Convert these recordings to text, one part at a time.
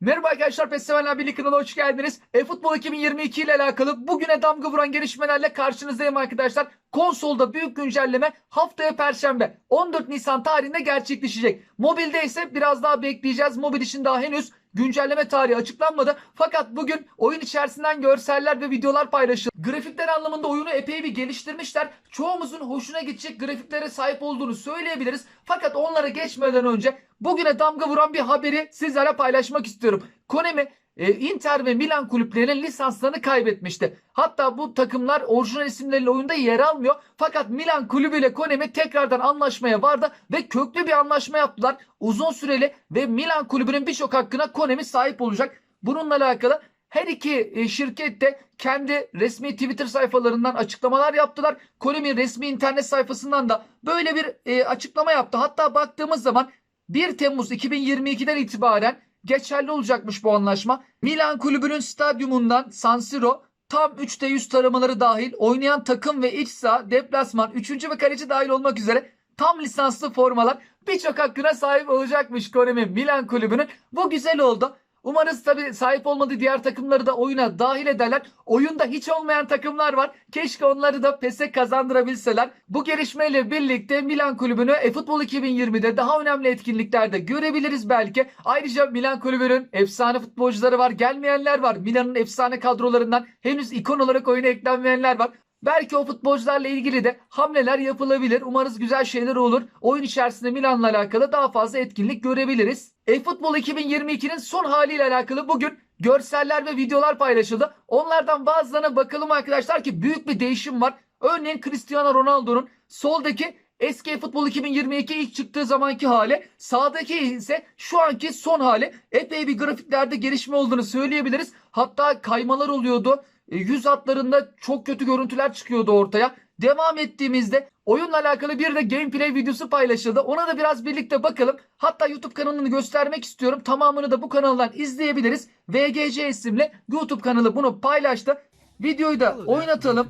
Merhaba arkadaşlar Festivaller Birliği kanalına hoş geldiniz. E-Futbol 2022 ile alakalı bugüne damga vuran gelişmelerle karşınızdayım arkadaşlar. Konsolda büyük güncelleme haftaya Perşembe 14 Nisan tarihinde gerçekleşecek. Mobilde ise biraz daha bekleyeceğiz. Mobil için daha henüz güncelleme tarihi açıklanmadı. Fakat bugün oyun içerisinden görseller ve videolar paylaşıldı. Grafikler anlamında oyunu epey bir geliştirmişler. Çoğumuzun hoşuna gidecek grafiklere sahip olduğunu söyleyebiliriz. Fakat onlara geçmeden önce bugüne damga vuran bir haberi sizlerle paylaşmak istiyorum. Konami e, Inter ve Milan kulüplerinin lisanslarını kaybetmişti. Hatta bu takımlar orijinal isimleriyle oyunda yer almıyor. Fakat Milan kulübüyle Konami tekrardan anlaşmaya vardı ve köklü bir anlaşma yaptılar. Uzun süreli ve Milan kulübünün birçok hakkına Konami sahip olacak. Bununla alakalı her iki e, şirket de kendi resmi Twitter sayfalarından açıklamalar yaptılar. Konami resmi internet sayfasından da böyle bir e, açıklama yaptı. Hatta baktığımız zaman 1 Temmuz 2022'den itibaren geçerli olacakmış bu anlaşma. Milan kulübünün stadyumundan San Siro tam 3'te 100 taramaları dahil oynayan takım ve iç saha, deplasman, 3. ve kaleci dahil olmak üzere tam lisanslı formalar birçok hakkına sahip olacakmış Konami Milan kulübünün. Bu güzel oldu. Umarız tabi sahip olmadığı diğer takımları da oyuna dahil ederler. Oyunda hiç olmayan takımlar var. Keşke onları da PES'e kazandırabilseler. Bu gelişmeyle birlikte Milan kulübünü eFootball 2020'de daha önemli etkinliklerde görebiliriz belki. Ayrıca Milan kulübünün efsane futbolcuları var. Gelmeyenler var. Milan'ın efsane kadrolarından henüz ikon olarak oyuna eklenmeyenler var. Belki o futbolcularla ilgili de hamleler yapılabilir. Umarız güzel şeyler olur. Oyun içerisinde Milan'la alakalı daha fazla etkinlik görebiliriz. eFootball 2022'nin son haliyle alakalı bugün görseller ve videolar paylaşıldı. Onlardan bazılarına bakalım arkadaşlar ki büyük bir değişim var. Örneğin Cristiano Ronaldo'nun soldaki eski futbol 2022 ilk çıktığı zamanki hali, sağdaki ise şu anki son hali. Epey bir grafiklerde gelişme olduğunu söyleyebiliriz. Hatta kaymalar oluyordu. E, Yüz hatlarında çok kötü görüntüler çıkıyordu ortaya. Devam ettiğimizde oyunla alakalı bir de gameplay videosu paylaşıldı. Ona da biraz birlikte bakalım. Hatta YouTube kanalını göstermek istiyorum. Tamamını da bu kanaldan izleyebiliriz. VGC isimli YouTube kanalı bunu paylaştı. Videoyu da oynatalım.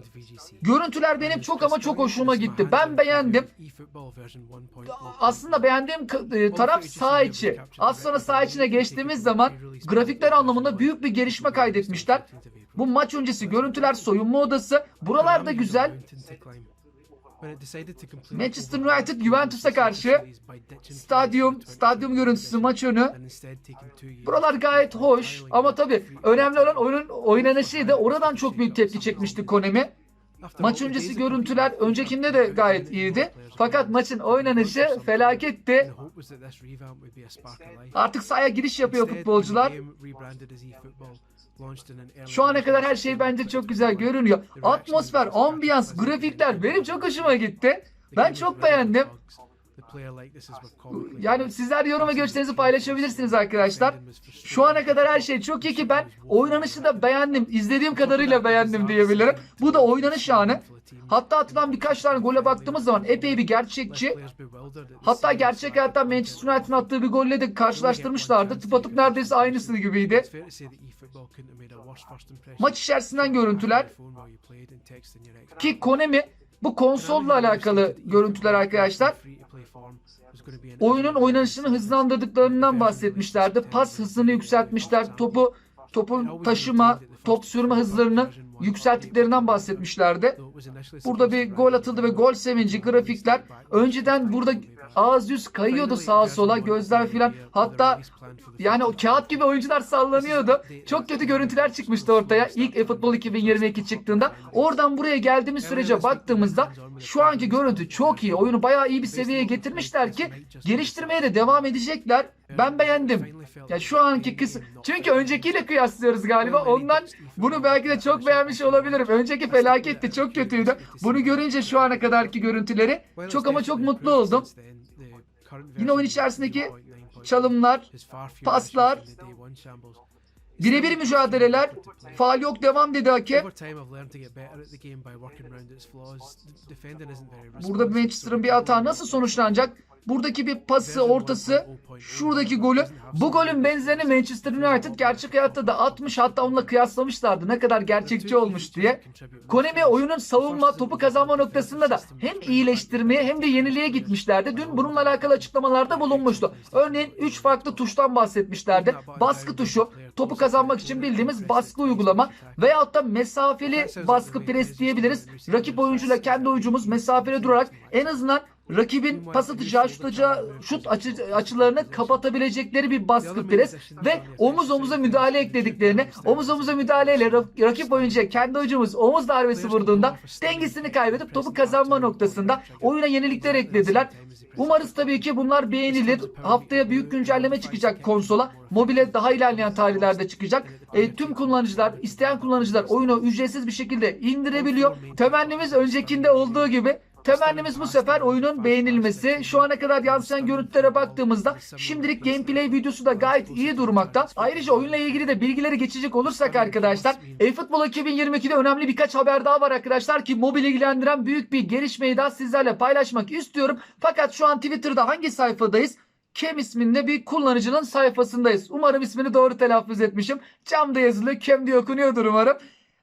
Görüntüler benim çok ama çok hoşuma gitti. Ben beğendim. Aslında beğendiğim e, taraf sağ içi. Az sonra sağ içine geçtiğimiz zaman grafikler anlamında büyük bir gelişme kaydetmişler. Bu maç öncesi görüntüler, soyunma odası. Buralar da güzel. Manchester United Juventus'a karşı stadyum, stadyum görüntüsü maç önü. Buralar gayet hoş ama tabii önemli olan oyunun oynanışıydı. Oradan çok büyük tepki çekmişti Konami. Maç öncesi görüntüler öncekinde de gayet iyiydi. Fakat maçın oynanışı felaketti. Artık sahaya giriş yapıyor futbolcular. Şu ana kadar her şey bence çok güzel görünüyor. Atmosfer, ambiyans, grafikler benim çok hoşuma gitti. Ben çok beğendim. Yani sizler yorum ve görüşlerinizi paylaşabilirsiniz arkadaşlar. Şu ana kadar her şey çok iyi ki ben oynanışı da beğendim. İzlediğim kadarıyla beğendim diyebilirim. Bu da oynanış şahane. Hatta atılan birkaç tane gole baktığımız zaman epey bir gerçekçi. Hatta gerçek hayatta Manchester United'ın attığı bir golle de karşılaştırmışlardı. Tıpatıp neredeyse aynısı gibiydi. Maç içerisinden görüntüler ki Konami bu konsolla alakalı görüntüler arkadaşlar. Oyunun oynanışını hızlandırdıklarından bahsetmişlerdi. Pas hızını yükseltmişler. Topu topun taşıma, top sürme hızlarını yükselttiklerinden bahsetmişlerdi. Burada bir gol atıldı ve gol sevinci grafikler. Önceden burada ağız yüz kayıyordu sağa sola gözler filan. Hatta yani o kağıt gibi oyuncular sallanıyordu. Çok kötü görüntüler çıkmıştı ortaya. İlk eFootball 2022 çıktığında. Oradan buraya geldiğimiz sürece baktığımızda şu anki görüntü çok iyi. Oyunu bayağı iyi bir seviyeye getirmişler ki geliştirmeye de devam edecekler. Ben beğendim. Ya şu anki kısım. Çünkü öncekiyle kıyaslıyoruz galiba. Ondan bunu belki de çok beğenmiş olabilirim. Önceki felaketti. Çok kötüydü. Bunu görünce şu ana kadarki görüntüleri çok ama çok mutlu oldum. Yine oyun içerisindeki çalımlar, paslar. Birebir mücadeleler. Faal yok devam dedi hakem. Burada Manchester'ın bir hata nasıl sonuçlanacak? Buradaki bir pası, ortası, şuradaki golü. Bu golün benzerini Manchester United gerçek hayatta da atmış hatta onunla kıyaslamışlardı ne kadar gerçekçi olmuş diye. Konemi oyunun savunma, topu kazanma noktasında da hem iyileştirmeye hem de yeniliğe gitmişlerdi. Dün bununla alakalı açıklamalarda bulunmuştu. Örneğin 3 farklı tuştan bahsetmişlerdi. Baskı tuşu, topu kazanmak için bildiğimiz baskı uygulama veyahut da mesafeli baskı pres diyebiliriz. Rakip oyuncuyla kendi oyuncumuz mesafeli durarak en azından rakibin pas atacağı, şut atacağı, şut açı- açılarını kapatabilecekleri bir baskı pres ve omuz omuza müdahale eklediklerini, omuz omuza müdahaleyle ra- rakip oyuncuya kendi oyuncumuz omuz darbesi vurduğunda dengesini kaybedip topu kazanma noktasında oyuna yenilikler eklediler. Umarız tabii ki bunlar beğenilir. Haftaya büyük güncelleme çıkacak konsola. Mobile daha ilerleyen tarihlerde çıkacak. E, tüm kullanıcılar, isteyen kullanıcılar oyunu ücretsiz bir şekilde indirebiliyor. Temennimiz öncekinde olduğu gibi Temennimiz bu sefer oyunun beğenilmesi. Şu ana kadar yansıyan görüntülere baktığımızda şimdilik gameplay videosu da gayet iyi durmakta. Ayrıca oyunla ilgili de bilgileri geçecek olursak arkadaşlar eFootball 2022'de önemli birkaç haber daha var arkadaşlar ki mobil ilgilendiren büyük bir gelişmeyi daha sizlerle paylaşmak istiyorum. Fakat şu an Twitter'da hangi sayfadayız? Kem isminde bir kullanıcının sayfasındayız. Umarım ismini doğru telaffuz etmişim. Camda yazılı, Kem diye okunuyordur umarım.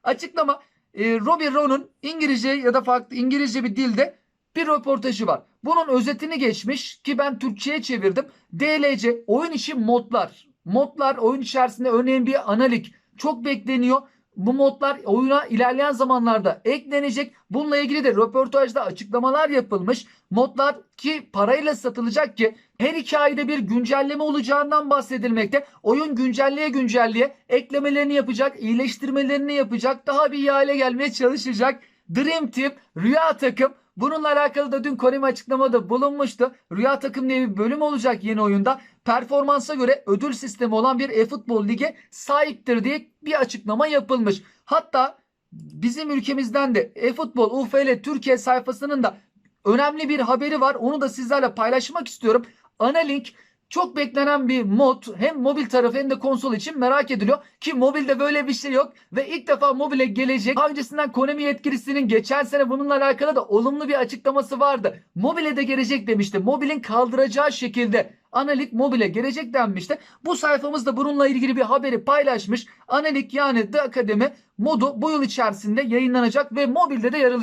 Açıklama e, Robbie Rowe'un İngilizce ya da farklı İngilizce bir dilde bir röportajı var. Bunun özetini geçmiş ki ben Türkçe'ye çevirdim. DLC oyun içi modlar. Modlar oyun içerisinde örneğin bir analik çok bekleniyor. Bu modlar oyuna ilerleyen zamanlarda eklenecek. Bununla ilgili de röportajda açıklamalar yapılmış. Modlar ki parayla satılacak ki her iki ayda bir güncelleme olacağından bahsedilmekte. Oyun güncelleye güncelleye eklemelerini yapacak, iyileştirmelerini yapacak, daha bir iyi hale gelmeye çalışacak. Dream Team, Rüya Takım Bununla alakalı da dün Konami açıklamada bulunmuştu. Rüya Takım diye bir bölüm olacak yeni oyunda. Performansa göre ödül sistemi olan bir e-futbol lige sahiptir diye bir açıklama yapılmış. Hatta bizim ülkemizden de e-futbol UFL Türkiye sayfasının da önemli bir haberi var. Onu da sizlerle paylaşmak istiyorum. Analink çok beklenen bir mod hem mobil tarafı hem de konsol için merak ediliyor. Ki mobilde böyle bir şey yok ve ilk defa mobile gelecek. Daha öncesinden Konami yetkilisinin geçen sene bununla alakalı da olumlu bir açıklaması vardı. Mobile de gelecek demişti. Mobilin kaldıracağı şekilde Analik mobile gelecek denmişti. Bu sayfamızda bununla ilgili bir haberi paylaşmış. Analik yani The Academy modu bu yıl içerisinde yayınlanacak ve mobilde de yer.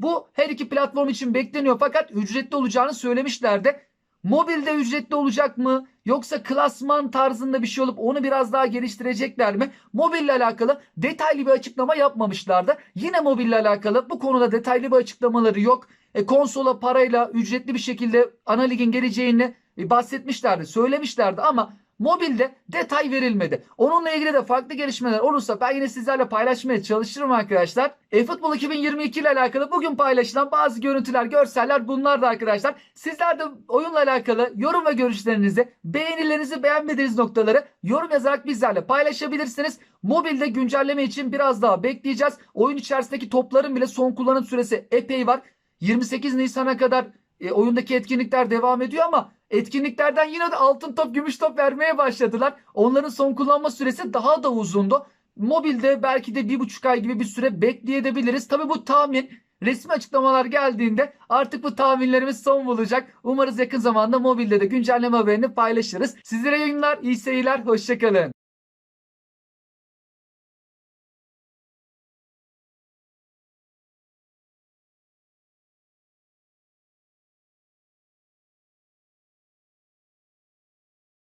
Bu her iki platform için bekleniyor fakat ücretli olacağını söylemişlerdi. Mobilde ücretli olacak mı? Yoksa klasman tarzında bir şey olup onu biraz daha geliştirecekler mi? Mobille alakalı detaylı bir açıklama yapmamışlardı. Yine mobille alakalı bu konuda detaylı bir açıklamaları yok. E, konsola parayla ücretli bir şekilde analigin geleceğini e, bahsetmişlerdi, söylemişlerdi ama mobilde detay verilmedi. Onunla ilgili de farklı gelişmeler olursa ben yine sizlerle paylaşmaya çalışırım arkadaşlar. eFootball 2022 ile alakalı bugün paylaşılan bazı görüntüler, görseller bunlar da arkadaşlar. Sizler de oyunla alakalı yorum ve görüşlerinizi, beğenilerinizi, beğenmediğiniz noktaları yorum yazarak bizlerle paylaşabilirsiniz. Mobilde güncelleme için biraz daha bekleyeceğiz. Oyun içerisindeki topların bile son kullanım süresi epey var. 28 Nisan'a kadar e, oyundaki etkinlikler devam ediyor ama etkinliklerden yine de altın top, gümüş top vermeye başladılar. Onların son kullanma süresi daha da uzundu. Mobilde belki de bir buçuk ay gibi bir süre bekleyebiliriz. Tabi bu tahmin resmi açıklamalar geldiğinde artık bu tahminlerimiz son bulacak. Umarız yakın zamanda mobilde de güncelleme haberini paylaşırız. Sizlere yayınlar, iyi seyirler, hoşçakalın.